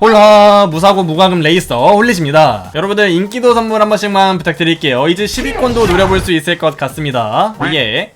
홀라 무사고 무과금 레이서 홀리십니다. 여러분들 인기도 선물 한 번씩만 부탁드릴게요. 이제 10위권도 노려볼 수 있을 것 같습니다. 예.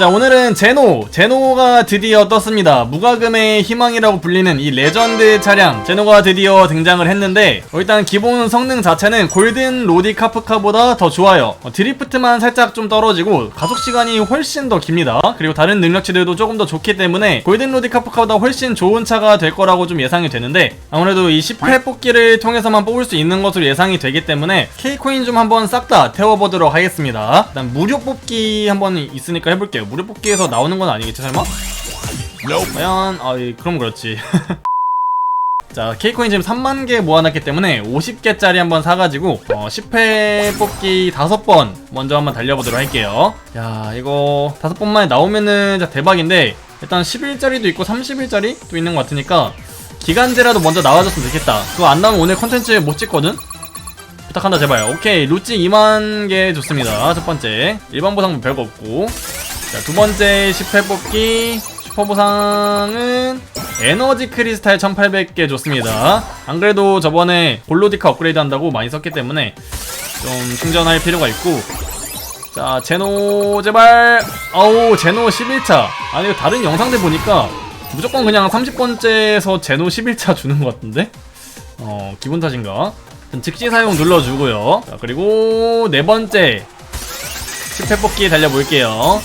자 오늘은 제노. 제노가 드디어 떴습니다. 무과금의 희망이라고 불리는 이 레전드 차량. 제노가 드디어 등장을 했는데 어, 일단 기본 성능 자체는 골든 로디 카프카보다 더 좋아요. 어, 드리프트만 살짝 좀 떨어지고 가속시간이 훨씬 더 깁니다. 그리고 다른 능력치들도 조금 더 좋기 때문에 골든 로디 카프카보다 훨씬 좋은 차가 될 거라고 좀 예상이 되는데 아무래도 이 10회 뽑기를 통해서만 뽑을 수 있는 것으로 예상이 되기 때문에 K코인 좀 한번 싹 다 태워보도록 하겠습니다. 일단 무료 뽑기 한번 있으니까 해볼게요 무료 뽑기에서 나오는 건 아니겠지 설마? 과연 아 예, 그럼 그렇지. 자 K코인 지금 3만 개 모아놨기 때문에 50개짜리 한번 사가지고 어, 10회 뽑기 5번 먼저 한번 달려보도록 할게요. 야 이거 5번 만에 나오면은 진짜 대박인데 일단 10일짜리도 있고 30일짜리 도 있는 것 같으니까 기간제라도 먼저 나와줬으면 좋겠다. 그거 안 나오면 오늘 컨텐츠 못 찍거든? 부탁한다 제발. 오케이 루찌 2만 개 좋습니다. 첫 번째. 일반 보상 별거 없고 자, 두 번째 10회 뽑기 슈퍼 보상은 에너지 크리스탈 1800개 좋습니다. 안 그래도 저번에 볼로디카 업그레이드 한다고 많이 썼기 때문에 좀 충전할 필요가 있고. 자, 제노 제발. 아우 제노 11차. 아니 다른 영상들 보니까 무조건 그냥 30번째에서 제노 11차 주는 것 같은데? 어 기분 탓인가? 전 즉시 사용 눌러주고요. 자, 그리고 네 번째 10회 뽑기 달려볼게요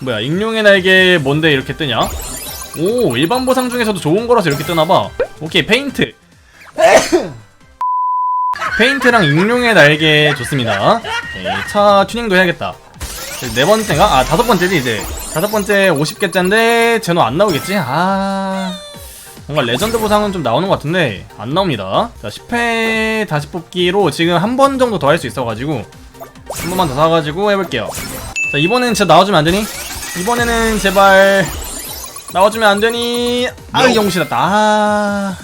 뭐야 익룡의 날개 뭔데 이렇게 뜨냐? 오 일반 보상 중에서도 좋은 거라서 이렇게 뜨나봐. 오케이 페인트. 페인트랑 익룡의 날개 좋습니다. 오케이, 차 튜닝도 해야겠다. 네 번째가 아 다섯 번째지 이제. 다섯 번째 50개짜인데 제노 안 나오겠지? 아. 뭔가 레전드 보상은 좀 나오는 것 같은데 안 나옵니다. 자 10회 다시 뽑기로 지금 한 번 정도 더 할 수 있어가지고 한 번만 더 사가지고 해볼게요 자 이번엔 진짜 나와주면 안 되니? 이번에는 제발 나와주면 안 되니? 아유 영실했다 아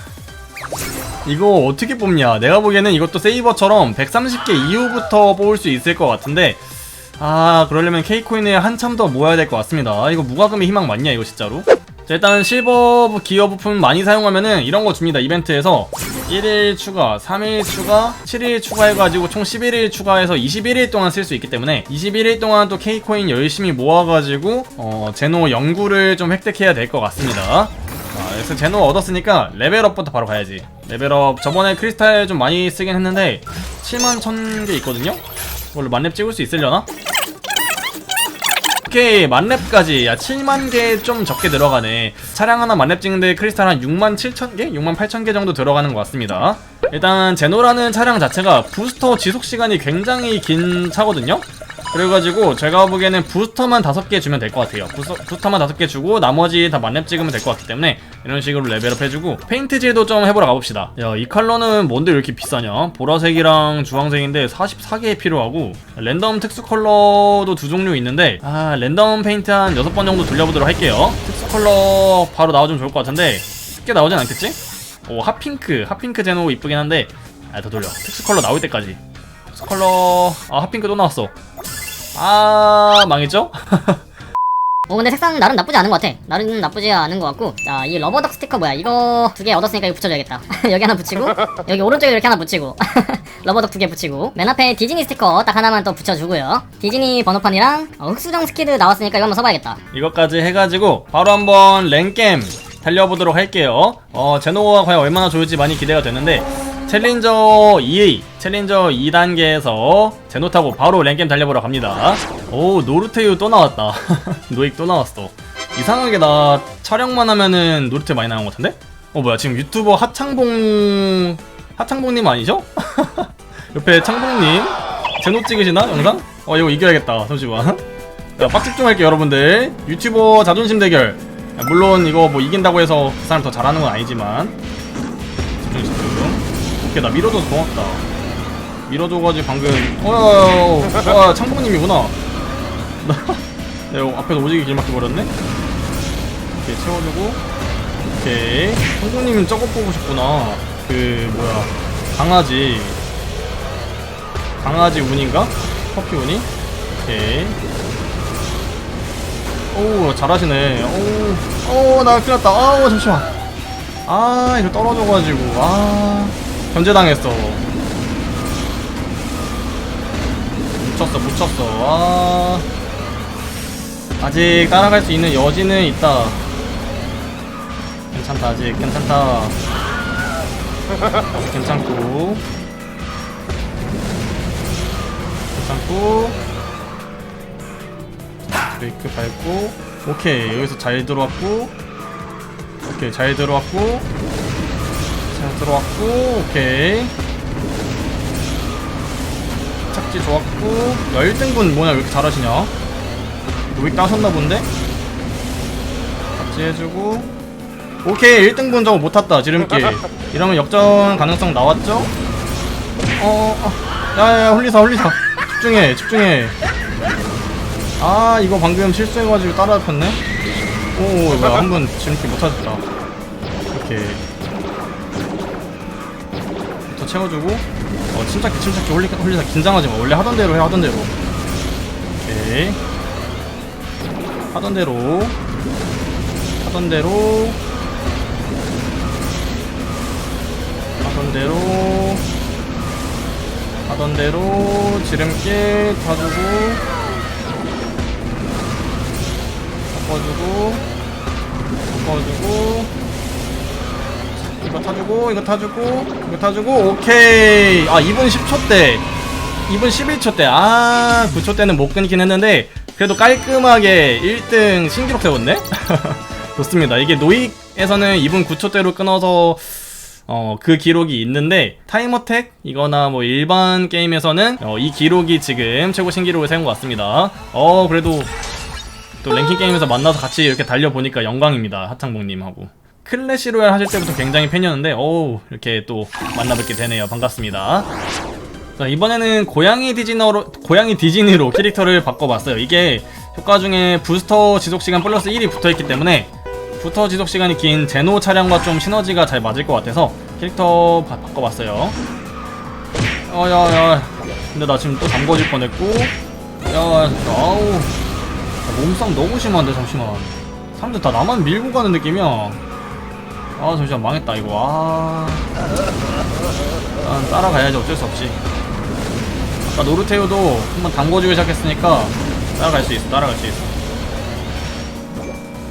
이거 어떻게 뽑냐 내가 보기에는 이것도 세이버처럼 130개 이후부터 뽑을 수 있을 것 같은데 아 그러려면 K코인을 한참 더 모아야 될 것 같습니다 이거 무과금의 희망 맞냐 이거 진짜로? 자 일단 실버 기어 부품 많이 사용하면은 이런 거 줍니다 이벤트에서 1일 추가, 3일 추가, 7일 추가해가지고 총 11일 추가해서 21일 동안 쓸 수 있기 때문에 21일 동안 또 K코인 열심히 모아가지고 어 제노 연구를 좀 획득해야 될 것 같습니다 자, 그래서 제노 얻었으니까 레벨업부터 바로 가야지 레벨업 저번에 크리스탈 좀 많이 쓰긴 했는데 7만 1000개 있거든요? 이걸로 만렙 찍을 수 있으려나? 오케이 만렙까지. 야 7만 개 좀 적게 들어가네. 차량 하나 만렙 찍는데 크리스탈 한 6만 7천 개? 6만 8천 개 정도 들어가는 것 같습니다. 일단 제노라는 차량 자체가 부스터 지속 시간이 굉장히 긴 차거든요 그래가지고 제가 보기에는 부스터만 5개 주면 될 것 같아요. 부스, 부스터만 5개 주고 나머지 다 만렙 찍으면 될 것 같기 때문에 이런 식으로 레벨업 해주고 페인트질도 좀 해보러 가봅시다. 야 이 컬러는 뭔데 이렇게 비싸냐? 보라색이랑 주황색인데 44개 필요하고 랜덤 특수 컬러도 두 종류 있는데 아 랜덤 페인트 한 6번 정도 돌려보도록 할게요. 특수 컬러 바로 나와주면 좋을 것 같은데 쉽게 나오진 않겠지? 오 핫핑크. 핫핑크 제노 이쁘긴 한데 아 더 돌려. 특수 컬러 나올 때까지. 특수 컬러 아 핫핑크 또 나왔어 아 망했죠? 어 근데 색상 나름 나쁘지 않은 것 같아. 나름 나쁘지 않은 것 같고. 자 이 러버덕 스티커 뭐야? 이거 두 개 얻었으니까 이거 붙여줘야겠다. 여기 하나 붙이고 여기 오른쪽에 이렇게 하나 붙이고. 러버덕 두 개 붙이고. 맨 앞에 디즈니 스티커 딱 하나만 또 붙여주고요. 디즈니 번호판이랑 어, 흑수정 스키드 나왔으니까 이거 한번 써봐야겠다. 이것까지 해가지고 바로 한번 랭겜 달려보도록 할게요. 어 제노가 과연 얼마나 좋을지 많이 기대가 되는데 챌린저 2 챌린저 2단계에서 제노 타고 바로 랭겜 달려보러 갑니다 오 노르테유 또 나왔다 노익 또 나왔어 이상하게 나 촬영만 하면은 노르테 많이 나온 것 같은데? 어 뭐야 지금 유튜버 하창봉 하창봉님 아니죠? 옆에 창봉님 제노 찍으시나 영상? 어 이거 이겨야겠다 잠시만 자, 빡집 좀 할게요, 여러분들. 유튜버 자존심 대결. 야, 물론 이거 뭐 이긴다고 해서 그 사람 더 잘하는 건 아니지만. 집중, 집중. 오케이, 나 밀어줘서 고맙다. 밀어줘가지고 방금. 어어어, 와, 창봉님이구나. 나, 내가 앞에서 오지게 길 막혀 버렸네? 오케이, 채워주고. 오케이. 창봉님은 저거 싶구나. 그, 뭐야. 강아지. 강아지 운인가? 커피 운이? 오케이. 오 잘하시네 오오나 큰일 났다 아우 잠시만 아 이거 떨어져가지고 아 견제당했어. 묻혔어 묻혔어. 아. 아직 따라갈 수 있는 여지는 있다. 괜찮다 아직 괜찮다. 괜찮고. 괜찮고. 브레이크 밟고. 오케이 여기서 잘 들어왔고. 오케이 잘 들어왔고 잘 들어왔고 오케이. 착지 좋았고 야 1등분 뭐냐 왜 이렇게 잘하시냐? 노익 따셨나 본데? 착지 해주고. 오케이 1등분 저거 못 탔다 지름길. 이러면 역전 가능성 나왔죠? 어, 어 야야야 홀리사 홀리사. 집중해 집중해. 아 이거 방금 실수해가지고 따라 잡혔네? 오 뭐야 한 번 지름길 못 찾았다. 이렇게 더 채워주고 어 침착해 침착해 홀리, 홀리사 긴장하지 마. 원래 하던 대로 해 하던 대로. 오케이. 하던 대로. 하던 대로. 하던 대로. 하던 대로. 지름길 타주고. 섞어주고. 섞어주고 이거 타주고 이거 타주고 이거 타주고 오케이. 아 2분 10초 때. 2분 11초 때아 9초 때는 못 끊긴 했는데 그래도 깔끔하게 1등 신기록 세웠네? 좋습니다. 이게 노익에서는 2분 9초 대로 끊어서 어, 그 기록이 있는데 타임어택? 이거나 뭐 일반 게임에서는 어, 이 기록이 지금 최고 신기록을 세운 것 같습니다. 어 그래도 또 랭킹 게임에서 만나서 같이 이렇게 달려보니까 영광입니다. 하창봉님하고 클래시 로얄 하실 때부터 굉장히 팬이었는데 어우 이렇게 또 만나뵙게 되네요. 반갑습니다. 자 이번에는 고양이 디즈니로 고양이 디즈니로 캐릭터를 바꿔봤어요. 이게 효과 중에 부스터 지속시간 플러스 1이 붙어있기 때문에 부스터 지속시간이 긴 제노 차량과 좀 시너지가 잘 맞을 것 같아서 캐릭터 바, 바꿔봤어요. 어야야. 근데 나 지금 또 담궈질 뻔했고. 야 아우. 아, 몸싸움 너무 심한데 잠시만. 사람들 다 나만 밀고 가는 느낌이야 아 잠시만 망했다 이거. 아. 일단 따라가야지 어쩔 수 없이. 아까 노르테오도 한번 담궈주기 시작했으니까 따라갈 수 있어 따라갈 수 있어.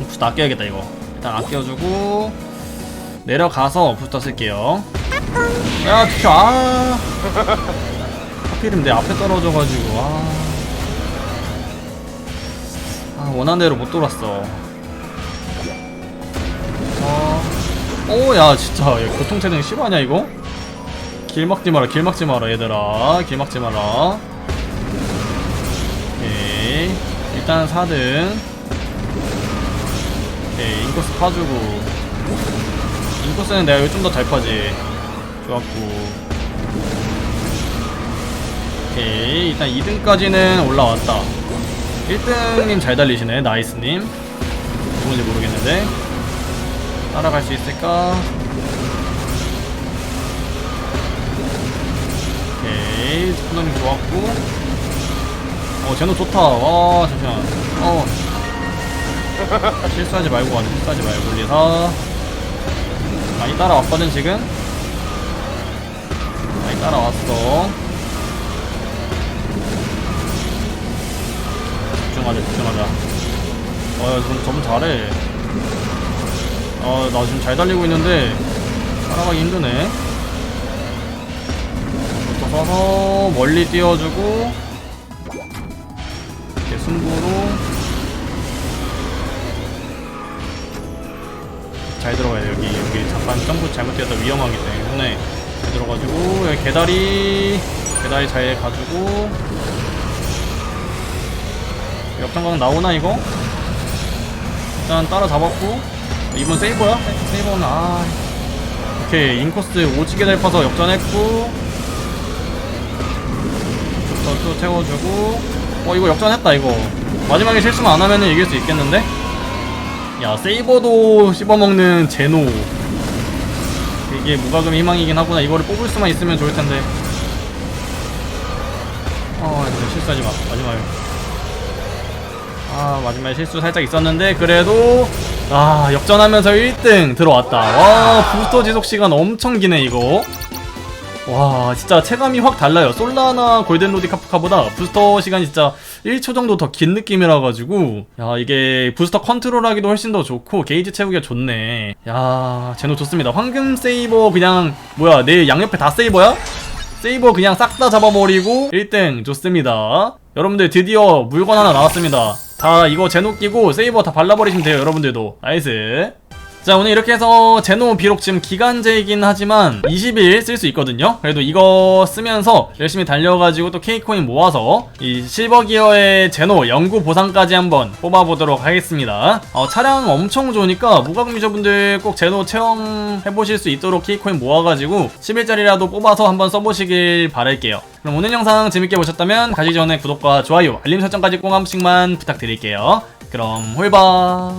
부스터 아껴야겠다 이거. 일단 아껴주고 내려가서 부스터 쓸게요. 야 비켜 아. 하필이면 내 앞에 떨어져가지고 아. 아, 원하는 대로 못 돌았어. 어, 오, 야, 진짜, 야, 교통 체증 심하냐, 이거? 길 막지 마라, 길 막지 마라, 얘들아. 길 막지 마라. 오케이. 일단 4등. 오케이, 인코스 파주고. 인코스는 내가 좀더잘 파지. 좋았고. 오케이, 일단 2등까지는 올라왔다. 1등님 잘 달리시네 나이스님 누군지 모르겠는데 따라갈 수 있을까? 오케이. 스푸너님 좋았고. 어 제노 좋다. 와 잠시만. 어. 실수하지 말고 가자 실수하지 말고 리사. 많이 따라왔거든 지금? 많이 따라왔어. 집중하자 집중하자. 어 좀, 좀 잘해 어 나 지금 잘 달리고 있는데 따라가기 힘드네. 부터 서서 멀리 띄워주고 이렇게 승부로 잘 들어가야 돼. 여기 여기 잠깐 점프 잘못되었다 위험하기 때문에. 잘 들어가지고 여기 개다리 개다리 잘 가지고. 역전각 나오나 이거? 일단 따라잡았고 이번 세이버야? 세- 세이버는 아. 오케이 인코스 오지게 잘 파서 역전했고. 또, 또 채워주고. 어 이거 역전했다 이거. 마지막에 실수만 안 하면 이길 수 있겠는데? 야 세이버도 씹어먹는 제노. 이게 무과금 희망이긴 하구나. 이거를 뽑을 수만 있으면 좋을 텐데. 어 이제 실수하지 마. 마지막에. 아 마지막에 실수 살짝 있었는데 그래도 아 역전하면서 1등 들어왔다. 와 부스터 지속시간 엄청 기네 이거. 와 진짜 체감이 확 달라요. 솔라나 골든 로디 카프카보다 부스터 시간이 진짜 1초 정도 더 긴 느낌이라 가지고 야 이게 부스터 컨트롤하기도 훨씬 더 좋고 게이지 채우기가 좋네. 야 제노 좋습니다. 황금 세이버 그냥 뭐야 내 양옆에 다 세이버야? 세이버 그냥 싹 다 잡아버리고 1등 좋습니다. 여러분들 드디어 물건 하나 나왔습니다 다 이거 제노 끼고 세이버 다 발라버리시면 돼요 여러분들도. 나이스 자 오늘 이렇게 해서 제노 비록 지금 기간제이긴 하지만 20일 쓸 수 있거든요. 그래도 이거 쓰면서 열심히 달려가지고 또 K코인 모아서 이 실버 기어의 제노 연구 보상까지 한번 뽑아보도록 하겠습니다. 어, 차량 엄청 좋으니까 무과금 유저분들 꼭 제노 체험해보실 수 있도록 K코인 모아가지고 10일짜리라도 뽑아서 한번 써보시길 바랄게요. 그럼 오늘 영상 재밌게 보셨다면 가시기 전에 구독과 좋아요 알림 설정까지 꼭 한 번씩만 부탁드릴게요. 그럼 홀바